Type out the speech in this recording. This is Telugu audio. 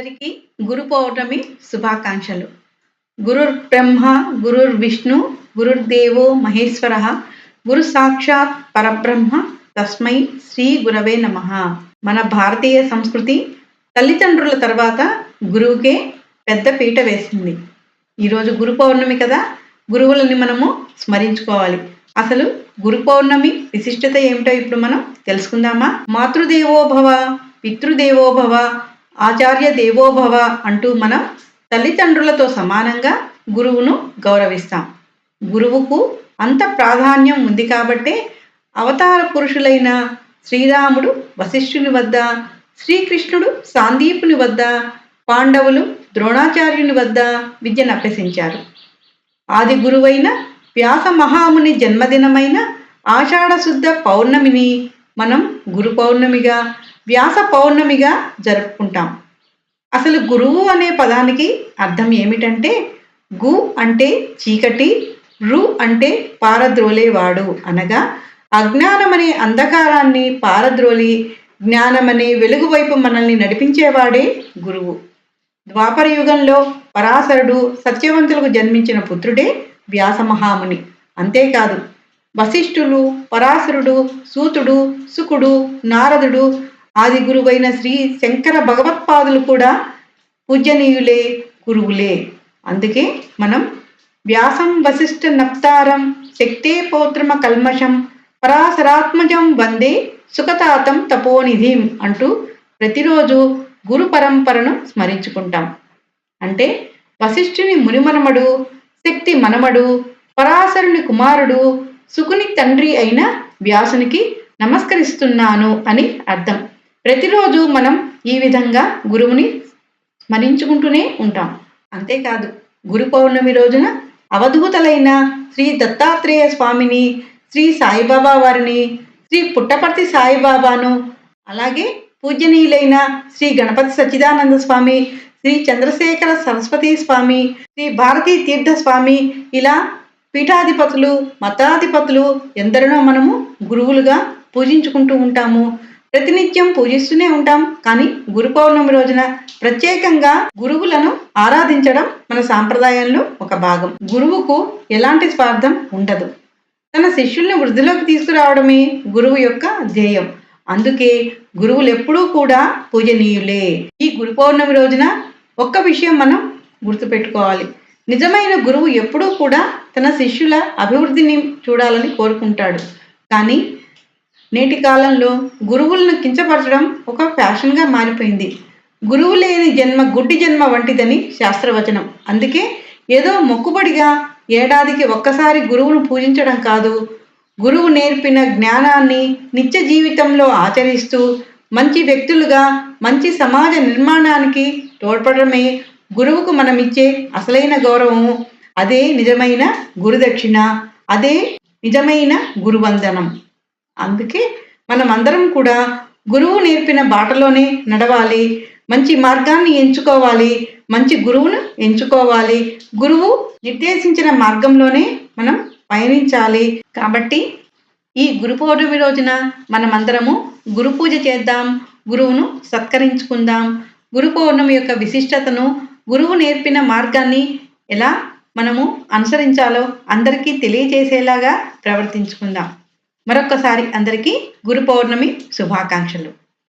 అందరికీ గురు పౌర్ణమి శుభాకాంక్షలు. గురుర్ బ్రహ్మ గురుర్ విష్ణు గురుర్దేవో మహేశ్వర గురు సాక్షాత్ పరబ్రహ్మ తస్మై శ్రీ గురవే నమ. మన భారతీయ సంస్కృతి తల్లిదండ్రుల తర్వాత గురువుకే పెద్ద పీట వేసింది. ఈరోజు గురు పౌర్ణమి కదా గురువులని మనము స్మరించుకోవాలి. అసలు గురు పౌర్ణమి విశిష్టత ఏమిటో ఇప్పుడు మనం తెలుసుకుందామా? మాతృదేవోభవ పితృదేవోభవ ఆచార్య దేవోభవ అంటూ మనం తల్లిదండ్రులతో సమానంగా గురువును గౌరవిస్తాం. గురువుకు అంత ప్రాధాన్యం ఉంది కాబట్టే అవతార పురుషులైన శ్రీరాముడు వశిష్ఠుని వద్ద శ్రీకృష్ణుడు సాందీపుని వద్ద పాండవులు ద్రోణాచార్యుని వద్ద విద్యను అభ్యసించారు. ఆది గురువైన వ్యాస మహాముని జన్మదినమైన ఆషాఢశుద్ధ పౌర్ణమిని మనం గురు పౌర్ణమిగా వ్యాస పౌర్ణమిగా జరుపుకుంటాం. అసలు గురువు అనే పదానికి అర్థం ఏమిటంటే గు అంటే చీకటి రు అంటే పారద్రోలేవాడు అనగా అజ్ఞానమనే అంధకారాన్ని పారద్రోలి జ్ఞానమనే వెలుగు వైపు మనల్ని నడిపించేవాడే గురువు. ద్వాపర యుగంలో పరాశరుడు సత్యవంతులకు జన్మించిన పుత్రుడే వ్యాసమహాముని. అంతేకాదు వశిష్ఠులు పరాశరుడు సూతుడు సుకుడు నారదుడు ఆది గురువైన శ్రీ శంకర భగవత్పాదులు కూడా పూజనీయులే గురువులే. అందుకే మనం వ్యాసం వశిష్ఠ నప్తారం శక్తే పౌత్రమ కల్మషం పరాశరాత్మజం వందే సుఖతాతం తపోనిధిం అంటూ ప్రతిరోజు గురు పరంపరను స్మరించుకుంటాం. అంటే వశిష్ఠుని మునిమనమడు శక్తి మనమడు పరాశరుని కుమారుడు సుకుని తండ్రి అయిన వ్యాసునికి నమస్కరిస్తున్నాను అని అర్థం. ప్రతిరోజు మనం ఈ విధంగా గురువుని స్మరించుకుంటూనే ఉంటాం. అంతేకాదు గురు పౌర్ణమి రోజున అవధూతలైన శ్రీ దత్తాత్రేయ స్వామిని శ్రీ సాయిబాబా వారిని శ్రీ పుట్టపర్తి సాయిబాబాను అలాగే పూజనీయులైన శ్రీ గణపతి సచ్చిదానంద స్వామి శ్రీ చంద్రశేఖర సరస్వతి స్వామి శ్రీ భారతీ తీర్థ స్వామి ఇలా పీఠాధిపతులు మతాధిపతులు ఎందరినో మనము గురువులుగా పూజించుకుంటూ ఉంటాము. ప్రతినిత్యం పూజిస్తూనే ఉంటాం. కానీ గురు పౌర్ణమి రోజున ప్రత్యేకంగా గురువులను ఆరాధించడం మన సాంప్రదాయంలో ఒక భాగం. గురువుకు ఎలాంటి స్వార్థం ఉండదు. తన శిష్యుల్ని వృద్ధిలోకి తీసుకురావడమే గురువు యొక్క ధ్యేయం. అందుకే గురువులు ఎప్పుడూ కూడా పూజనీయులే. ఈ గురు పౌర్ణమి రోజున ఒక్క విషయం మనం గుర్తుపెట్టుకోవాలి. నిజమైన గురువు ఎప్పుడూ కూడా తన శిష్యుల అభివృద్ధిని చూడాలని కోరుకుంటాడు. కానీ నేటి కాలంలో గురువులను కించపరచడం ఒక ఫ్యాషన్గా మారిపోయింది. గురువు లేని జన్మ గుడ్డి జన్మ వంటిదని శాస్త్రవచనం. అందుకే ఏదో మొక్కుబడిగా ఏడాదికి ఒక్కసారి గురువును పూజించడం కాదు. గురువు నేర్పిన జ్ఞానాన్ని నిత్య జీవితంలో ఆచరిస్తూ మంచి వ్యక్తులుగా మంచి సమాజ నిర్మాణానికి తోడ్పడమే గురువుకు మనం ఇచ్చే అసలైన గౌరవము. అదే నిజమైన గురుదక్షిణ. అదే నిజమైన గురువందనం. అందుకే మనం అందరం కూడా గురువు నేర్పిన బాటలోనే నడవాలి మంచి మార్గాన్ని ఎంచుకోవాలి మంచి గురువును ఎంచుకోవాలి. గురువు నిర్దేశించిన మార్గంలోనే మనం పయనించాలి. కాబట్టి ఈ గురు పౌర్ణమి రోజున మనమందరము గురు పూజ చేద్దాం గురువును సత్కరించుకుందాం. గురు పౌర్ణమి యొక్క విశిష్టతను గురువు నేర్పిన మార్గాన్ని ఎలా మనము అనుసరించాలో అందరికీ తెలియజేసేలాగా ప్రవర్తించుకుందాం. మరొక్కసారి అందరికీ గురు పౌర్ణమి శుభాకాంక్షలు.